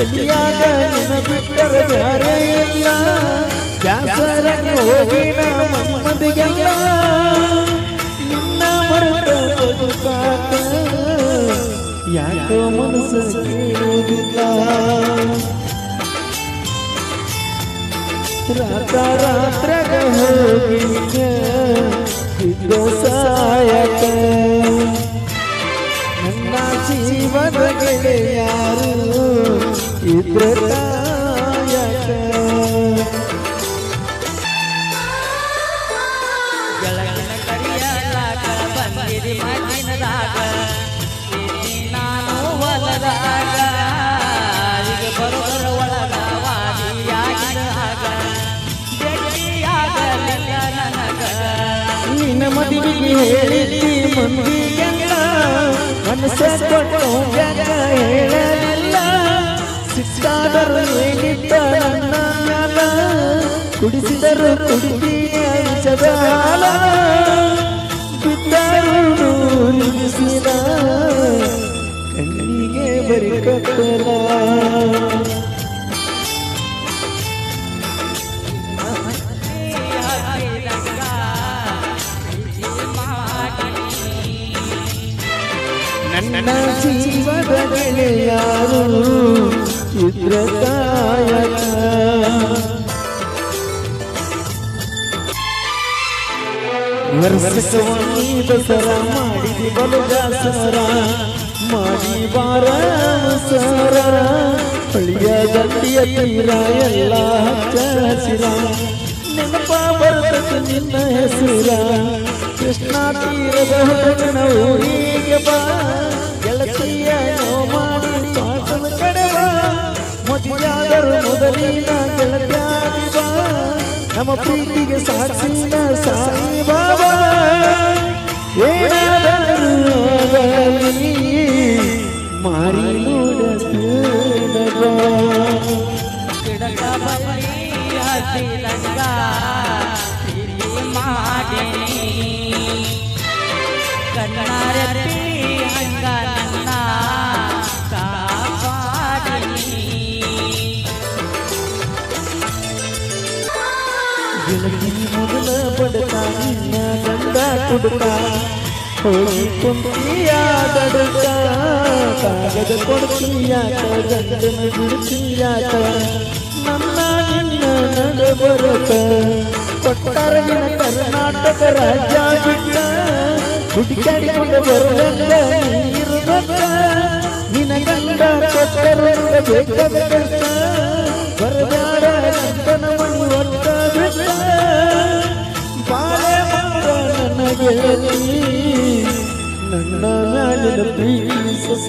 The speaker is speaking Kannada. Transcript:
ತಿಳಿಯಾಗ ಬಿಟ್ಟರೆ ಬೇರೆ ಇಲ್ಲ ಬ್ಯಾಸರನ್ನು ಹೋಗಿ ಮಮ್ಮದಿಗೆಲ್ಲ ನಿನ್ನ ಮರೆತ ಬದುಕಾಕ ಯಾಕೋ ಮನಸ್ಸು ಕೇಳುವುದಿಲ್ಲ ರಾತ ರಾತ್ರಗ ಹೋಗಿದ್ದ ಇದ್ದು ಸಾಯಕ ನನ್ನ ಜೀವನ ಗೆಳೆಯಾರು ಇದ್ರ ಕಾಯಕ ಗೆಳಗನ ಕರಿಯಲಾಗ ಬಂದಿರಿ ಮಣ್ಣಿನದಾಗ ಇಲ್ಲಿ ನಾನು ಹೊಲದಾಗ ಈಗ ಬರೋದರ ಒಳಗ ವಾದಿಯಾಗಿದಾಗ ಭೇಟಿಯಾಗಲಿಲ್ಲ ನನಗ ನಿನ್ನ ಮದುವೆಗೆ ಹೇಳಿದ್ದಿ ಮಂದಿಗೆಲ್ಲ ಮನಸ್ಸ ಕೊಟ್ಟು ಸಿಕ್ಕಾದರು ಏನಿದ್ದ ನನ್ನ ಮ್ಯಾಲ ಕುಡಿಸಿದರು ಕುಡಿದೀಯ ವಿಷದ ಹಾಲ ಬಿದ್ದರು ನೂರಿಸಿದ ಕಣ್ಣಿಗೆ ಬರಿ ಕತ್ತಲ ಹತ್ತಿರಂಗ ಪ್ರೀತಿ ಮಾಡಿ ನನ್ನ ಜೀವದ ಗೆಳೆಯಾರು ಚಿತ್ರ ಕಾಯಕ ವರ್ಷಕ್ಕೊಮ್ಮೆ ದಸರ ಮಾಡಿದಿ ಬಲು ಮಾಡಿ ಬಾರ ಸರ ಹಳಿಯ ದಂಡಿಯ ತೀರ ಎಲ್ಲ ಹಚ್ಚ ಹಸಿರ. ನೆನಪ ಬರ್ತದೆ ನಿನ್ನ ಹೆಸರ. ಕೃಷ್ಣ ತೀರದ ಹುಡುಗನ ಊರಿಗೆ ಬಾ. ಗೆಳತಿಯ ನೋವು ಮೊದಲಿನ ಗೆಳತಿಯಾಗಿ ಬಾ ನಮ್ಮ ಪ್ರೀತಿಗೆ ಸಾಕ್ಷಿನ ಸಾಯಿ ಬಾಬಾ ಮಾರಿ ನೋಡಬೇಡವಾ? ಗೆಳತಿ ಮೊದಲ ಬಡತ ನಿನ್ನ ಗಂಡ ಕುಡುಕ ಹೋಗಿ ಕುಂತಿಯ ದಡುಕ ಕಾಗದ ಕೊಡ್ತೀಯಾಕ ಗಂಡನ ಬಿಡ್ತೀಯಾಕ ನನ್ನ ನಿನ್ನ ನಡ ಬರತ ಕೊಟ್ಟಾರ ಕರ್ನಾಟಕ ರಾಜ್ಯ ಬಿಟ್ಟ ನಿನ ಬರದಾಡ ಬಾಳೆ ಮಾಡ ನನ್ನ ಗೆಳತಿ ನನ್ನ ಮ್ಯಾಲಿನ ಪ್ರೀತಿ ಸೊಸ.